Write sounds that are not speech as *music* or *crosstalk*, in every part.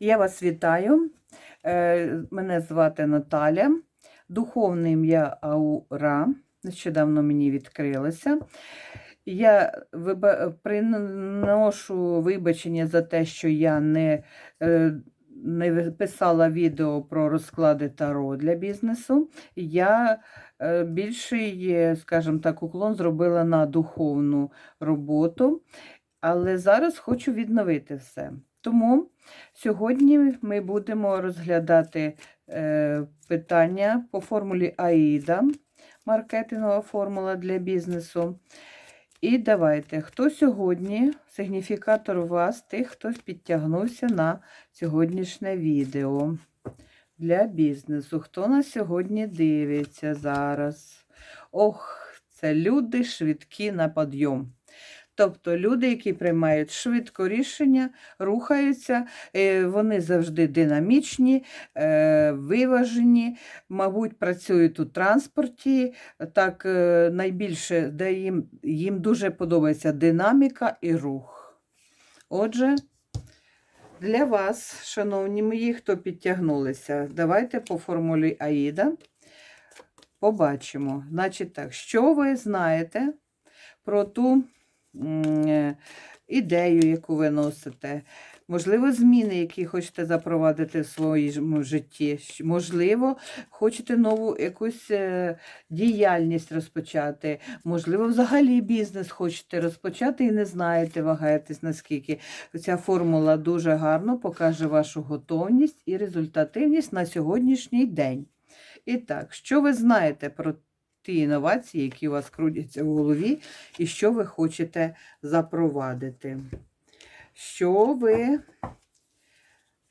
Я вас вітаю. Е, Мене звати Наталя. Духовне ім'я Аура. Нещодавно мені відкрилося. Я приношу вибачення за те, що я не, е, не писала відео про розклади Таро для бізнесу. Я е, більший, скажімо так, уклон зробила на духовну роботу, але зараз хочу відновити все. Тому сьогодні ми будемо розглядати е, питання по формулі АІДА, маркетингова формула для бізнесу. І давайте, хто сьогодні сигніфікатор вас, тих, хто підтягнувся на сьогоднішнє відео для бізнесу. Хто на сьогодні дивиться зараз? Ох, це люди швидкі на підйом. Тобто люди, які приймають швидко рішення, рухаються, е, вони завжди динамічні, е, виважені, мабуть, працюють у транспорті. Так е, найбільше, де їм, їм дуже подобається динаміка і рух. Отже, для вас, шановні мої, хто підтягнулися, давайте по формулі Аїда побачимо. Значить так, що ви знаєте про ту ідею, яку ви носите, можливо, зміни, які хочете запровадити в своєму житті, можливо, хочете нову якусь е, діяльність розпочати, можливо, взагалі бізнес хочете розпочати і не знаєте, вагаєтесь наскільки. Ця формула дуже гарно покаже вашу готовність і результативність на сьогоднішній день. І так, що ви знаєте про ті інновації, які у вас крутяться в голові, і що ви хочете запровадити? Що ви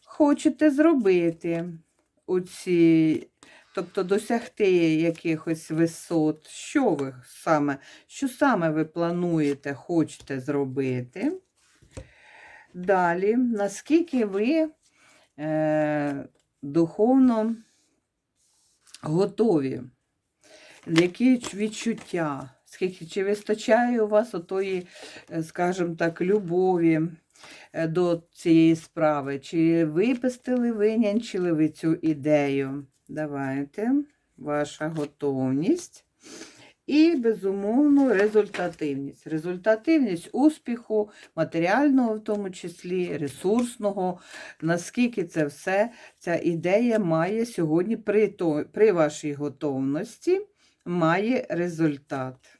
хочете зробити у ці, тобто досягти якихось висот? Що ви саме, що саме ви плануєте, хочете зробити? Далі, наскільки ви е, духовно готові? Які відчуття? Скільки чи вистачає у вас отої, е, скажімо так, любові е, до цієї справи? Чи випустили, винянчили ви цю ідею? Давайте, ваша готовність. І, безумовно, результативність. Результативність успіху, матеріального в тому числі, ресурсного. Наскільки це все, ця ідея має сьогодні при, то, при вашій готовності має результат,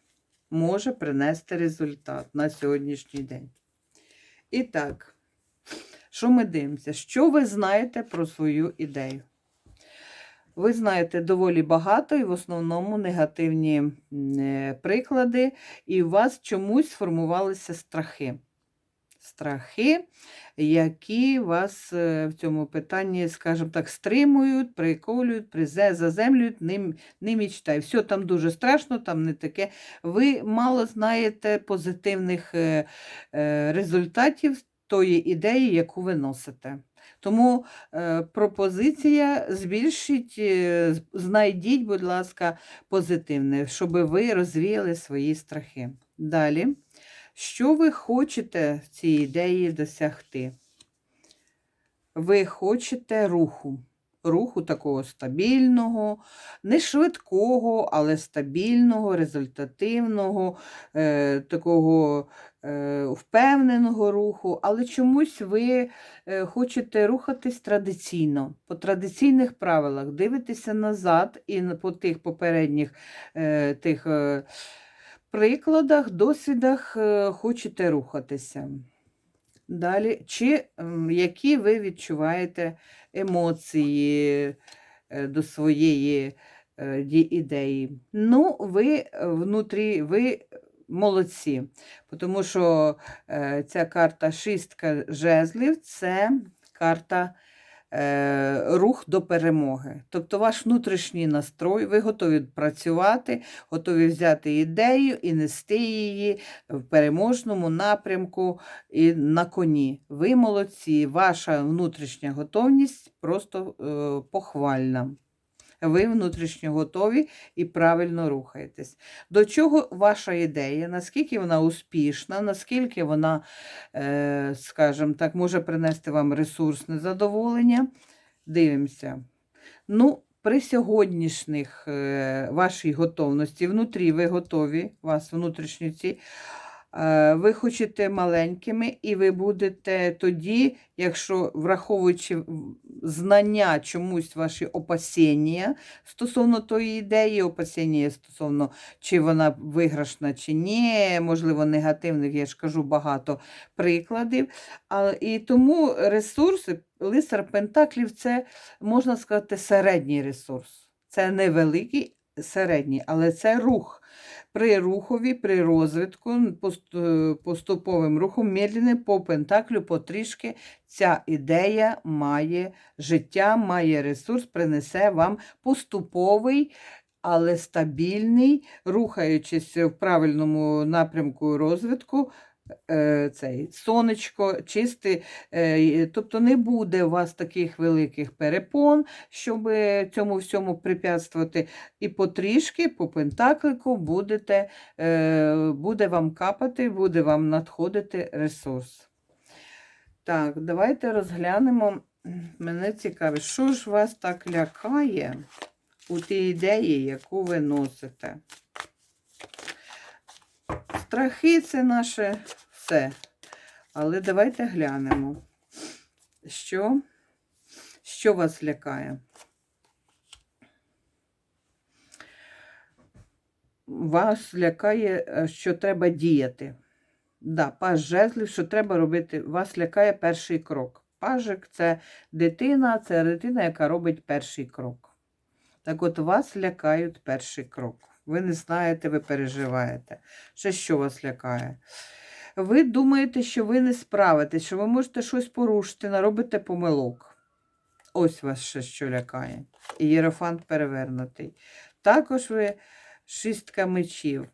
може принести результат на сьогоднішній день. І так, що ми дивимося? Що ви знаєте про свою ідею? Ви знаєте доволі багато і в основному негативні е, приклади, і у вас чомусь сформувалися страхи. Страхи, які вас е, в цьому питанні, скажімо так, стримують, приколюють, заземлюють, не, не мічтай. Все там дуже страшно, там не таке. Ви мало знаєте позитивних е, е, результатів тої ідеї, яку ви носите. Тому пропозиція збільшіть, знайдіть, будь ласка, позитивне, щоб ви розвіяли свої страхи. Далі. Що ви хочете цій ідеї досягти? Ви хочете руху. Руху такого стабільного, не швидкого, але стабільного, результативного, е, такого е, впевненого руху. Але чомусь ви е, хочете рухатись традиційно, по традиційних правилах, дивитеся назад і по тих попередніх е, тих. Е, прикладах, досвідах е, хочете рухатися. Далі, чи які ви відчуваєте емоції е, до своєї е, ідеї? Ну, ви внутрі, ви молодці, тому що ця карта шістка жезлів це карта рух до перемоги. Тобто ваш внутрішній настрой, ви готові працювати, готові взяти ідею і нести її в переможному напрямку і на коні. Ви молодці, ваша внутрішня готовність просто е, похвальна. Ви внутрішньо готові і правильно рухаєтесь. До чого ваша ідея? Наскільки вона успішна, наскільки вона, е, скажімо так, може принести вам ресурсне задоволення? Дивимося. Ну, при сьогоднішніх е, вашій готовності, внутрі ви готові, вас внутрішні е, ви хочете маленькими, і ви будете тоді, якщо враховуючи знання чомусь ваші опасіння стосовно тої ідеї, опасіння стосовно чи вона виграшна, чи ні, можливо, негативних, я ж кажу багато прикладів. І тому ресурси, лисар Пентаклів це, можна сказати, середній ресурс. Це невеликий, середній, але це рух. При рухові, при розвитку, е, поступовим рухом, медленним по пентаклю, потрішки ця ідея має життя, має ресурс, принесе вам поступовий, але стабільний, рухаючись в правильному напрямку розвитку, цей сонечко, чисте, е, тобто не буде у вас таких великих перепон, щоб цьому всьому препятствувати. І потрішки по пентаклику будете, е, буде вам капати, буде вам надходити ресурс. Так, давайте розглянемо. Мене цікавить, що ж вас так лякає у тій ідеї, яку ви носите? Страхи це наше все. Але давайте глянемо, що, що вас лякає. Вас лякає, е, що треба діяти. Да, паж жезлів, що треба робити. Вас лякає перший крок. Пажик це дитина, це дитина, яка робить перший крок. Так от вас лякають перший крок. Ви не знаєте, ви переживаєте. Ще що вас лякає? Ви думаєте, що ви не справитесь, що ви можете щось порушити, наробите помилок. Ось вас ще що лякає. І єрофант перевернутий. Також ви шістка мечів.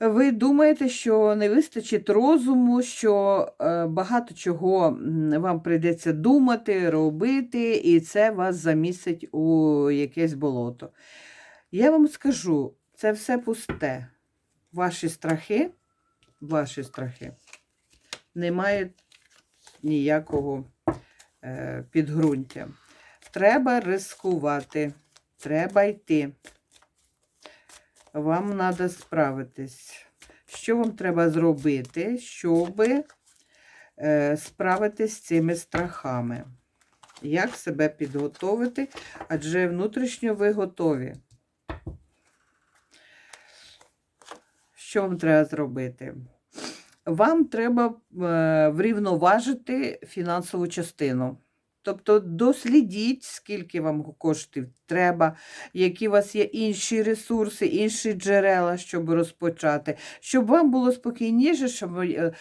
Ви думаєте, що не вистачить розуму, що е, багато чого вам прийдеться думати, робити, і це вас замісить у якесь болото. Я вам скажу, це все пусте. Ваші страхи, ваші страхи не мають ніякого е, підґрунтя. Треба рискувати, треба йти. Вам треба справитись. Що вам треба зробити, щоб е, справитись з цими страхами? Як себе підготовити? Адже внутрішньо ви готові. Що вам треба зробити? Вам треба е, врівноважити фінансову частину. Тобто дослідіть, скільки вам коштів треба, які у вас є інші ресурси, інші джерела, щоб розпочати, щоб вам було спокійніше, щоб, е,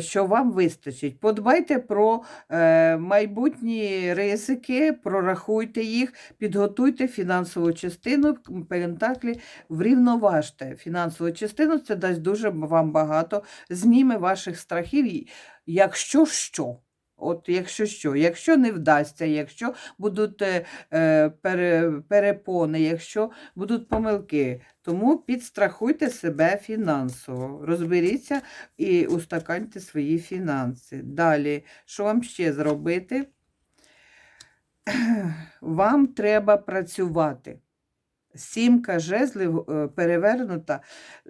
що вам вистачить. Подбайте про е, майбутні ризики, прорахуйте їх, підготуйте фінансову частину, пентаклі, врівноважте фінансову частину, це дасть дуже вам багато, зніме ваших страхів, якщо що. От якщо що, якщо не вдасться, якщо будуть е, е, пере, перепони, якщо будуть помилки, тому підстрахуйте себе фінансово, розберіться і устаканьте свої фінанси. Далі, що вам ще зробити? *clears throat* Вам треба працювати. Сімка жезлів е, перевернута,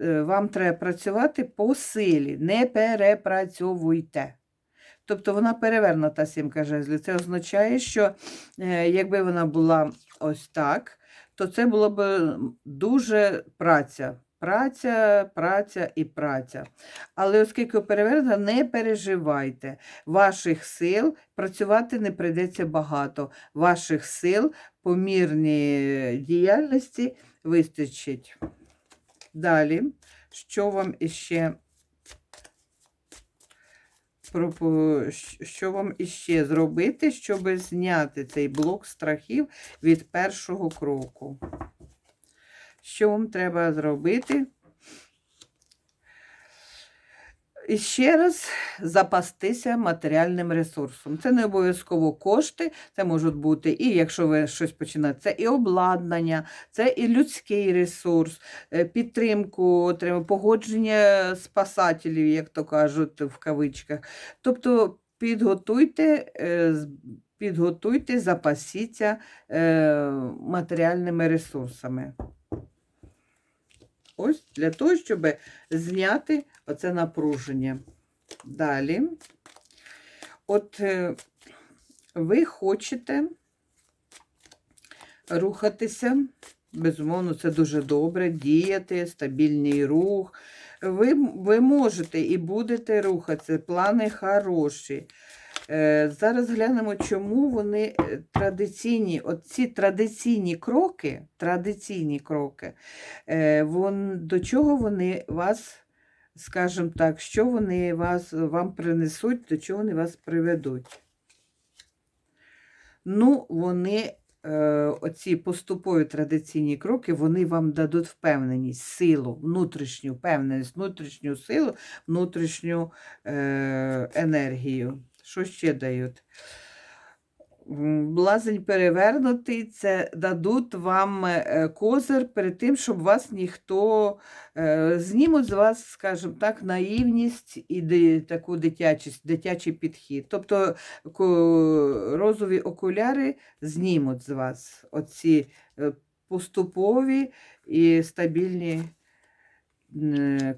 е, вам треба працювати по силі, не перепрацьовуйте. Тобто вона перевернута сімка жезлів. Це означає, що е, якби вона була ось так, то це було б дуже праця. Праця, праця і праця. Але оскільки перевернута, не переживайте. Ваших сил працювати не прийдеться багато. Ваших сил по мірній діяльності вистачить. Далі, що вам іще що вам іще зробити, щоб зняти цей блок страхів від першого кроку? Що вам треба зробити? І ще раз запастися матеріальним ресурсом. Це не обов'язково кошти, це можуть бути і якщо ви щось починаєте, це і обладнання, це і людський ресурс, е, підтримку, погодження спасателів, як то кажуть в кавичках. Тобто підготуйте, е, підготуйте, запасіться е, матеріальними ресурсами. Ось для того, щоб зняти оце напруження. Далі. От е, ви хочете рухатися, безумовно, це дуже добре, діяти, стабільний рух. Ви, ви можете і будете рухатися, плани хороші. Е, Зараз глянемо, чому вони е, традиційні, от ці традиційні кроки, традиційні кроки, е, вон, до чого вони вас, скажімо так, що вони вас, вам принесуть, до чого вони вас приведуть. Ну, вони, оці поступові традиційні кроки, вони вам дадуть впевненість, силу, внутрішню впевненість, внутрішню силу, внутрішню енергію. Що ще дають? Блазень перевернутий, це дадуть вам е, козир перед тим, щоб вас ніхто е, знімуть з вас, скажімо так, наївність і таку дитячість, дитячий підхід. Тобто розові окуляри знімуть з вас оці е, поступові і стабільні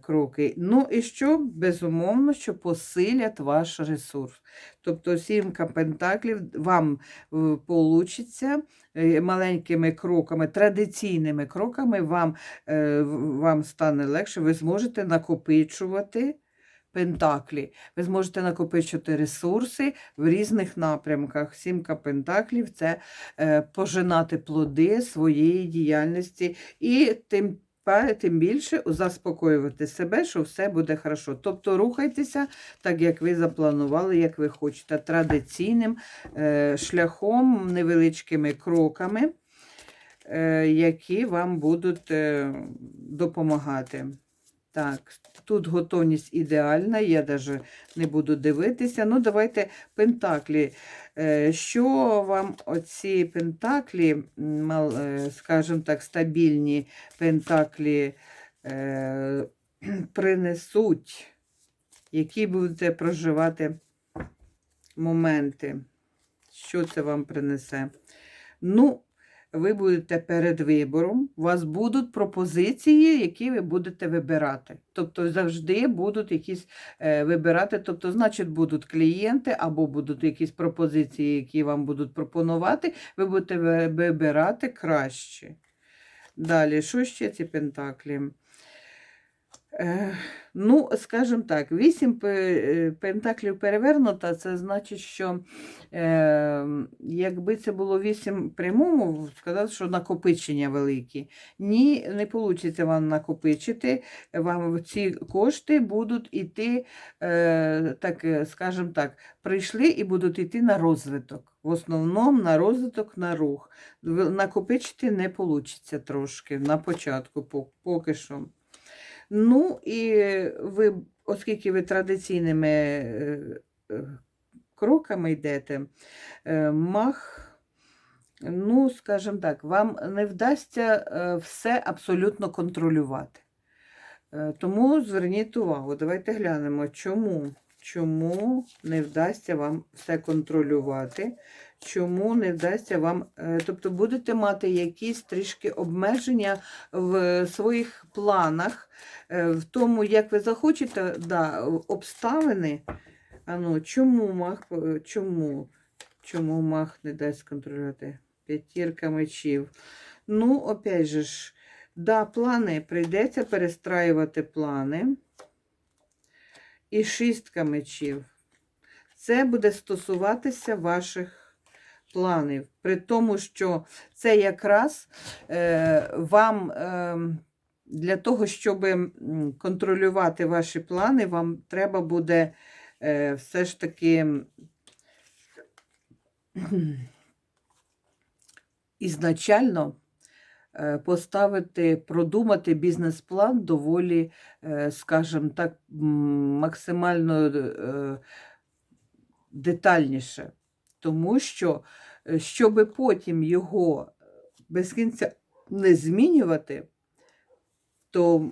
кроки. Ну і що? Безумовно, що посилять ваш ресурс. Тобто сімка пентаклів вам вийде маленькими кроками, традиційними кроками вам, е, вам стане легше, ви зможете накопичувати. Пентаклі. Ви зможете накопичувати ресурси в різних напрямках. Сімка пентаклів це е, пожинати плоди своєї діяльності і тим, тим більше заспокоювати себе, що все буде хорошо. Тобто рухайтеся так, як ви запланували, як ви хочете, традиційним е, шляхом, невеличкими кроками, е, які вам будуть е, допомагати. Так, тут готовність ідеальна, я навіть не буду дивитися. Ну, давайте пентаклі. Е, Що вам оці пентаклі, е, скажімо так, стабільні пентаклі е, *clears throat* принесуть, які будете проживати моменти? Що це вам принесе? Ну, ви будете перед вибором, у вас будуть пропозиції, які ви будете вибирати. Тобто завжди будуть якісь е, вибирати, тобто, значить, будуть клієнти або будуть якісь пропозиції, які вам будуть пропонувати, ви будете вибирати краще. Далі, що ще ці пентаклі? Е, ну, скажімо так, вісім е, пентаклів перевернута, це значить, що е, якби це було вісім прямому, сказати, що накопичення великі. Ні, не вийде вам накопичити. Вам ці кошти будуть йти, е, так, е, скажімо так, прийшли і будуть йти на розвиток. В основному на розвиток, на рух. Накопичити не вийде трошки на початку, поки що. Ну, і ви, оскільки ви традиційними е, е, кроками йдете, е, мах, ну, скажімо так, вам не вдасться все абсолютно контролювати. Тому зверніть увагу, давайте глянемо, чому. Чому не вдасться вам все контролювати? Чому не вдасться вам, е, тобто будете мати якісь трішки обмеження в своїх планах, е, в тому, як ви захочете, да, обставини. А ну, чому мах, е, чому? Чому мах не дасть контролювати? П'ятірка мечів. Ну, опять же ж, да, плани, прийдеться перестраювати плани. І шістка мечів. Це буде стосуватися ваших планів. При тому, що це якраз е, вам е, для того, щоб контролювати ваші плани, вам треба буде е, все ж таки ізначально е, поставити, продумати бізнес-план доволі, е, скажімо так, максимально е, детальніше. Тому що, е, щоб потім його без кінця не змінювати, то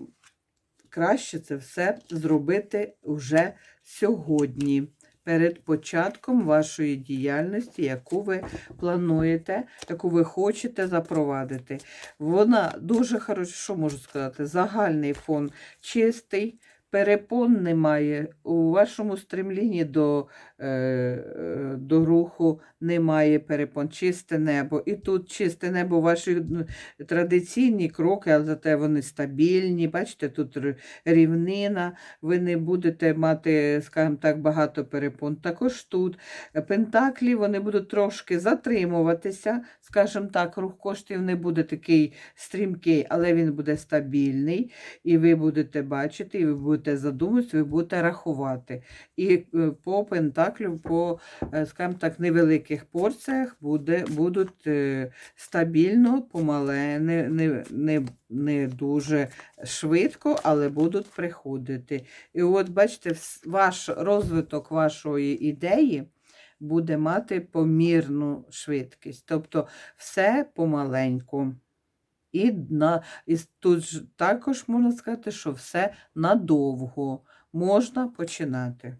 краще це все зробити вже сьогодні, перед початком вашої діяльності, яку ви плануєте, яку ви хочете запровадити. Вона дуже хороша, що можу сказати, загальний фон чистий. Перепон немає, у вашому стремлінні до, е, е, до руху немає перепон, чисте небо. І тут чисте небо, ваші традиційні кроки, але зате вони стабільні. Бачите, тут рівнина, ви не будете мати, скажімо так, багато перепон. Також тут пентаклі вони будуть трошки затримуватися, скажімо так, рух коштів не буде такий стрімкий, але він буде стабільний, і ви будете бачити, і ви будете задумуватися, ви будете рахувати. І е, по пентаклю, по, скажімо так, невеликих порціях буде, будуть е, стабільно, помале, не, не, не, не дуже швидко, але будуть приходити. І от бачите, ваш розвиток вашої ідеї буде мати помірну швидкість. Тобто все помаленьку. І, на, і тут ж також можна сказати, що все надовго можна починати.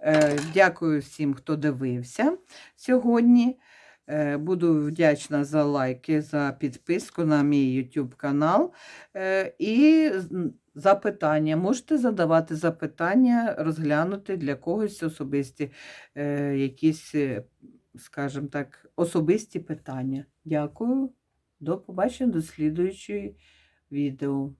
Е, Дякую всім, хто дивився сьогодні. Е, Буду вдячна за лайки, за підписку на мій YouTube канал. Е, І запитання. Можете задавати запитання, розглянути для когось особисті е, якісь, скажімо так, особисті питання. Дякую. До побачення, до слідуючої відео.